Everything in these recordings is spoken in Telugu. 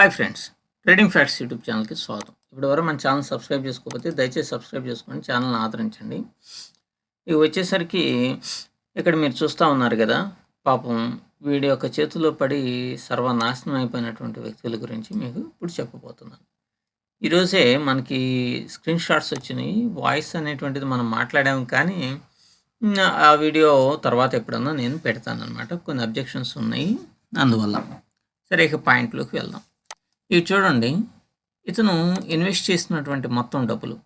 Hi friends trading facts YouTube ఛానల్కి స్వాగతం. ఇప్పటివరకు మన ఛానల్ సబ్స్క్రైబ్ చేసుకోకపోతే దయచేసి సబ్స్క్రైబ్ చేసుకొని ఛానల్ని ఆదరించండి. ఇవి వచ్చేసరికి ఇక్కడ మీరు చూస్తూ ఉన్నారు కదా పాపం వీడి యొక్క చేతిలో పడి సర్వనాశనం అయిపోయినటువంటి వ్యక్తుల గురించి మీకు ఇప్పుడు చెప్పబోతున్నాను. ఈరోజే మనకి స్క్రీన్ షాట్స్ వచ్చినాయి వాయిస్ అనేటువంటిది మనం మాట్లాడాము కానీ ఆ వీడియో తర్వాత ఎప్పుడన్నా నేను పెడతాను అనమాట కొన్ని అబ్జెక్షన్స్ ఉన్నాయి అందువల్ల. సరే ఇక పాయింట్లోకి వెళ్దాం. ఇవి చూడండి. ఇతను ఇన్వెస్ట్ చేసినటువంటి మొత్తం డబ్బులు.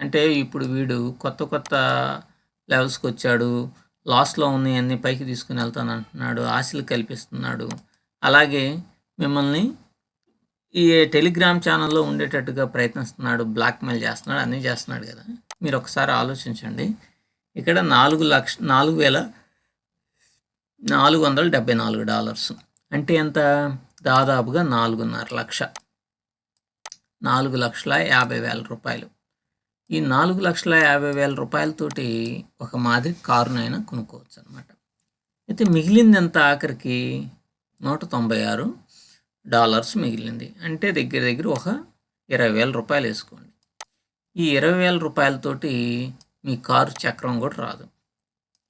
అంటే ఇప్పుడు వీడు కొత్త కొత్త లెవెల్స్కి వచ్చాడు. లాస్లో ఉన్నాయన్నీ పైకి తీసుకుని వెళ్తాను అంటున్నాడు. ఆశలు కల్పిస్తున్నాడు. అలాగే మిమ్మల్ని ఈ టెలిగ్రామ్ ఛానల్లో ఉండేటట్టుగా ప్రయత్నిస్తున్నాడు. బ్లాక్మెయిల్ చేస్తున్నాడు. అన్నీ చేస్తున్నాడు కదా. మీరు ఒకసారి ఆలోచించండి. ఇక్కడ నాలుగు లక్ష నాలుగు వేల నాలుగు వందల డెబ్బై నాలుగు డాలర్స్. అంటే ఎంత? దాదాపుగా నాలుగున్నర లక్ష. నాలుగు లక్షల యాభై వేల రూపాయలు. ఈ నాలుగు లక్షల యాభై వేల రూపాయలతోటి ఒక మాదిరి కారునైనా కొనుక్కోవచ్చు అనమాట అయితే మిగిలింది ఎంత ఆఖరికి? నూట తొంభై ఆరు డాలర్స్ మిగిలింది. అంటే దగ్గర దగ్గర ఒక ఇరవై వేల రూపాయలు వేసుకోండి. ఈ ఇరవై వేల రూపాయలతోటి మీ కారు చక్రం కూడా రాదు.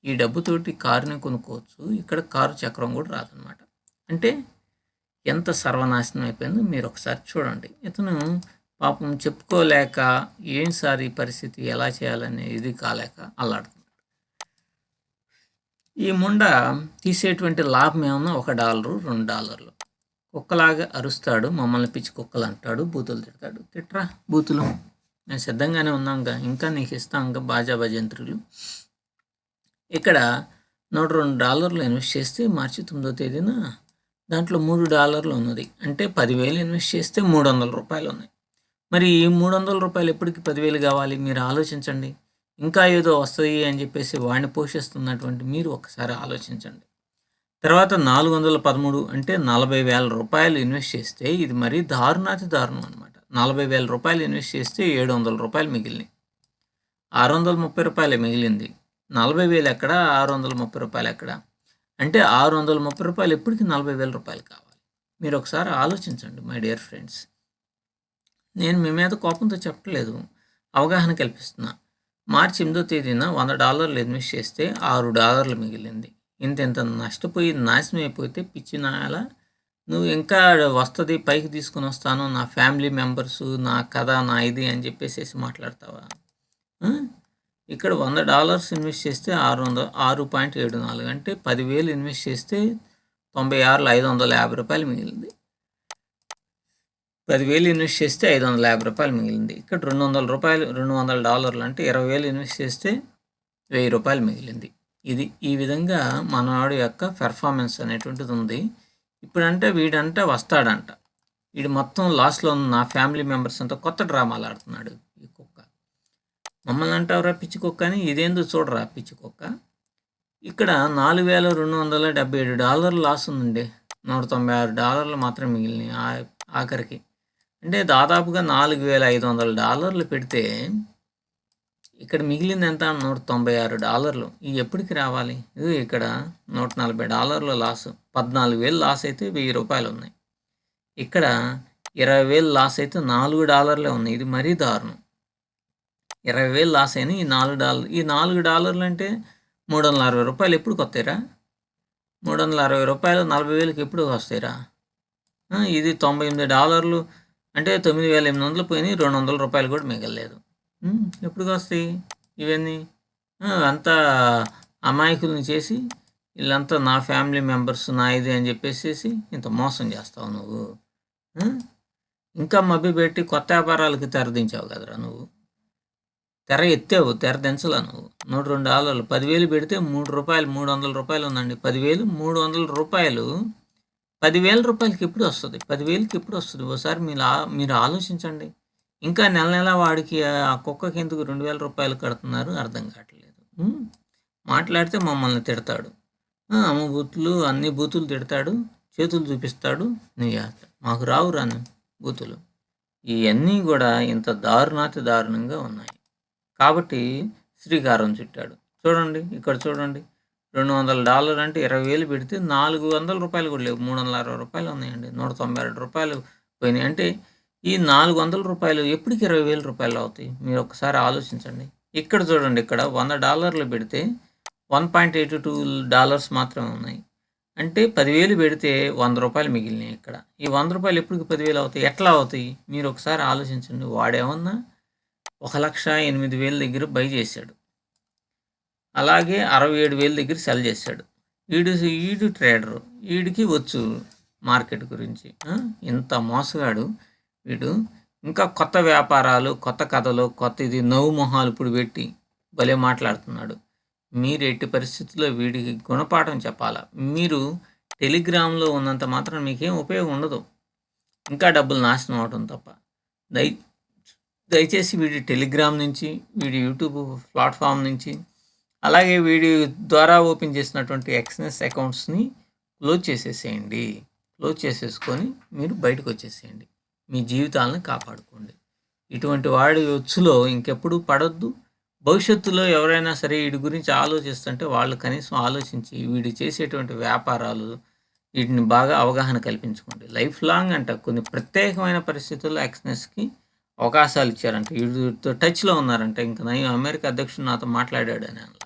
ఈ డబ్బుతోటి కారుని కొనుక్కోవచ్చు. ఇక్కడ కారు చక్రం కూడా రాదనమాట అంటే ఎంత సర్వనాశనం అయిపోయిందో మీరు ఒకసారి చూడండి. ఇతను పాపం చెప్పుకోలేక ఏం సార్ ఈ పరిస్థితి? ఎలా చేయాలనే ఇది కాలేక అల్లాడుతున్నాడు. ఈ ముండ తీసేటువంటి లాభం ఏమన్నా? ఒక డాలరు రెండు డాలర్లు. కుక్కలాగా అరుస్తాడు మమ్మల్ని పిచ్చి కుక్కలు అంటాడు బూతులు తిడతాడు. తిట్రా బూతులు. నేను సిద్ధంగానే ఉన్నాంగా. ఇంకా నీకు ఇస్తాంగా బాజా భజంత్రులు ఇక్కడ నూట రెండు డాలర్లు ఇన్వెస్ట్ చేస్తే మార్చి తొమ్మిదో తేదీన దాంట్లో మూడు డాలర్లు ఉన్నది. అంటే పదివేలు ఇన్వెస్ట్ చేస్తే మూడు వందల రూపాయలు ఉన్నాయి మరి ఈ మూడు వందల రూపాయలు ఎప్పటికి పదివేలు కావాలి? మీరు ఆలోచించండి. ఇంకా ఏదో వస్తుంది అని చెప్పేసి వాడిని పోషిస్తున్నటువంటి మీరు ఒకసారి ఆలోచించండి. తర్వాత నాలుగు వందల పదమూడు అంటే నలభై వేల రూపాయలు ఇన్వెస్ట్ చేస్తే ఇది మరీ దారుణాతి దారుణం అనమాట నలభై వేల రూపాయలు ఇన్వెస్ట్ చేస్తే ఏడు వందల రూపాయలు మిగిలినాయి. ఆరు వందల ముప్పై రూపాయలు మిగిలింది. నలభై వేలు ఎక్కడ? ఆరు వందల ముప్పై రూపాయలు ఎక్కడ? అంటే ఆరు వందల ముప్పై రూపాయలు ఎప్పటికీ నలభై వేల రూపాయలు కావాలి. మీరు ఒకసారి ఆలోచించండి మై డియర్ ఫ్రెండ్స్ నేను మీ మీద కోపంతో చెప్పట్లేదు అవగాహన కల్పిస్తున్నా. మార్చి ఎనిమిదో తేదీన వంద డాలర్లు ఇన్వెస్ట్ చేస్తే ఆరు డాలర్లు మిగిలింది. ఇంత ఇంత నష్టపోయి నాశనం అయిపోతే పిచ్చి నాయాల నువ్వు ఇంకా వస్తుంది పైకి తీసుకుని వస్తాను నా ఫ్యామిలీ మెంబర్స్ నా కథ నా ఇది అని చెప్పేసి మాట్లాడతావా? ఇక్కడ వంద డాలర్స్ ఇన్వెస్ట్ చేస్తే ఆరు వందల ఆరు పాయింట్ ఏడు నాలుగు అంటే పదివేలు ఇన్వెస్ట్ చేస్తే తొంభై ఆరులో ఐదు వందల యాభై రూపాయలు మిగిలింది. పదివేలు ఇన్వెస్ట్ చేస్తే ఐదు వందల యాభై రూపాయలు మిగిలింది. ఇక్కడ రెండు వందల రూపాయలు రెండు వందల డాలర్లు అంటే ఇరవై వేలు ఇన్వెస్ట్ చేస్తే వెయ్యి రూపాయలు మిగిలింది. ఇది ఈ విధంగా మనవాడు యొక్క పెర్ఫార్మెన్స్ అనేటువంటిది ఉంది. ఇప్పుడంటే వీడంటే వస్తాడంట. వీడు మొత్తం లాస్ట్లో ఉన్న నా ఫ్యామిలీ మెంబర్స్ అంతా కొత్త డ్రామాలు ఆడుతున్నాడు. మమ్మల్ని అంటావురా పిచ్చి కుక్క అని? ఇదేందో చూడరా పిచ్చి కుక్క? ఇక్కడ నాలుగు వేల రెండు వందల డెబ్బై ఏడు డాలర్లు లాస్ ఉందండి. నూట తొంభై ఆరు డాలర్లు మాత్రం మిగిలినాయి ఆఖరికి. అంటే దాదాపుగా నాలుగు వేల ఐదు వందల డాలర్లు పెడితే ఇక్కడ మిగిలింది ఎంత? నూట తొంభై ఆరు డాలర్లు. ఇవి ఎప్పటికి రావాలి? ఇది ఇక్కడ నూట నలభై డాలర్లు లాస్. పద్నాలుగు వేలు లాస్ అయితే వెయ్యి రూపాయలు ఉన్నాయి. ఇక్కడ ఇరవై వేలు లాస్ అయితే నాలుగు డాలర్లే ఉన్నాయి. ఇది మరీ దారుణం. ఇరవై వేలు లాస్ అయినా ఈ నాలుగు డాలర్ ఈ నాలుగు డాలర్లు అంటే మూడు వందల అరవై రూపాయలు ఎప్పుడు కొత్తాయిరా? మూడు వందల అరవై రూపాయలు నలభై వేలకి ఎప్పుడు వస్తాయిరా? ఇది తొంభై ఎనిమిది డాలర్లు అంటే తొమ్మిది వేల ఎనిమిది వందలు పోయినాయి. రెండు వందల రూపాయలు కూడా మిగలలేదు. ఉమ్, ఎప్పుడు వస్తాయి ఇవన్నీ? అంతా అమాయకులను చేసి వీళ్ళంతా నా ఫ్యామిలీ మెంబర్స్ నా ఇది అని చెప్పేసి ఇంత మోసం చేస్తావు నువ్వు. ఇంకా మభ్య పెట్టి కొత్త వ్యాపారాలకి తెరదించావు కదరా నువ్వు. తెర ఎత్తావు తెర దించలా నువ్వు. నూట రెండు డాలర్లు పదివేలు పెడితే మూడు రూపాయలు మూడు వందల రూపాయలు ఉందండి. పదివేలు మూడు వందల రూపాయలు. పదివేల రూపాయలకి ఎప్పుడు వస్తుంది? పదివేలకి ఎప్పుడు వస్తుంది? ఒకసారి మీరు మీరు ఆలోచించండి. ఇంకా నెల నెల వాడికి ఆ కుక్కకి ఎందుకు రెండు వేల రూపాయలు కడుతున్నారు? అర్థం కావట్లేదు. మాట్లాడితే మమ్మల్ని తిడతాడు. అమ్మ బూతులు అన్ని బూతులు తిడతాడు. చేతులు చూపిస్తాడు. నువ్వు మాకు రావు రాను బూతులు. ఇవన్నీ కూడా ఇంత దారుణాతి దారుణంగా ఉన్నాయి. కాబట్టి శ్రీకారం చుట్టాడు. చూడండి ఇక్కడ చూడండి. రెండు వందల డాలర్ అంటే ఇరవై వేలు పెడితే నాలుగు వందల రూపాయలు కూడా లేవు. మూడు వందల అరవై రూపాయలు ఉన్నాయండి. నూట తొంభై రెండు రూపాయలు పోయినాయి. అంటే ఈ నాలుగు వందల రూపాయలు ఎప్పటికి ఇరవై వేల రూపాయలు అవుతాయి? మీరు ఒకసారి ఆలోచించండి. ఇక్కడ చూడండి ఇక్కడ వంద డాలర్లు పెడితే one point eighty two dollars మాత్రమే ఉన్నాయి. అంటే పదివేలు పెడితే వంద రూపాయలు మిగిలినాయి ఇక్కడ. ఈ వంద రూపాయలు ఎప్పటికి పదివేలు అవుతాయి? ఎట్లా అవుతాయి? మీరు ఒకసారి ఆలోచించండి. వాడేమన్నా ఒక లక్ష ఎనిమిది వేల దగ్గర బై చేశాడు. అలాగే అరవై ఏడు వేల దగ్గర సెల్ చేశాడు. వీడు ఈడు ట్రేడరు వీడికి వచ్చు మార్కెట్ గురించి. ఇంత మోసగాడు వీడు. ఇంకా కొత్త వ్యాపారాలు కొత్త కథలు కొత్త ఇది నవ్వు మొహాలు ఇప్పుడు పెట్టి భలే మాట్లాడుతున్నాడు. మీరు ఎట్టి పరిస్థితుల్లో వీడికి గుణపాఠం చెప్పాలా? మీరు టెలిగ్రామ్లో ఉన్నంత మాత్రం మీకేం ఉపయోగం ఉండదు. ఇంకా డబ్బులు నాశనం అవడం తప్ప. దై దయచేసి వీడి టెలిగ్రామ్ నుంచి వీడి యూట్యూబ్ ప్లాట్ఫామ్ నుంచి అలాగే వీడి ద్వారా ఓపెన్ చేసినటువంటి ఎక్స్నెస్ అకౌంట్స్ని క్లోజ్ చేసేసేయండి. క్లోజ్ చేసేసుకొని మీరు బయటకు వచ్చేసేయండి. మీ జీవితాలను కాపాడుకోండి. ఇటువంటి వాడి వచ్చులో ఇంకెప్పుడు పడొద్దు. భవిష్యత్తులో ఎవరైనా సరే వీడి గురించి ఆలోచిస్తుంటే వాళ్ళు కనీసం ఆలోచించి వీడు చేసేటువంటి వ్యాపారాలు వీటిని బాగా అవగాహన కల్పించుకోండి. లైఫ్ లాంగ్ అంట కొన్ని ప్రత్యేకమైన పరిస్థితుల్లో ఎక్స్నెస్కి అవకాశాలు ఇచ్చారంట. వీడితో టచ్లో ఉన్నారంట. ఇంకా నయం అమెరికా అధ్యక్షుడు నాతో మాట్లాడాడు అని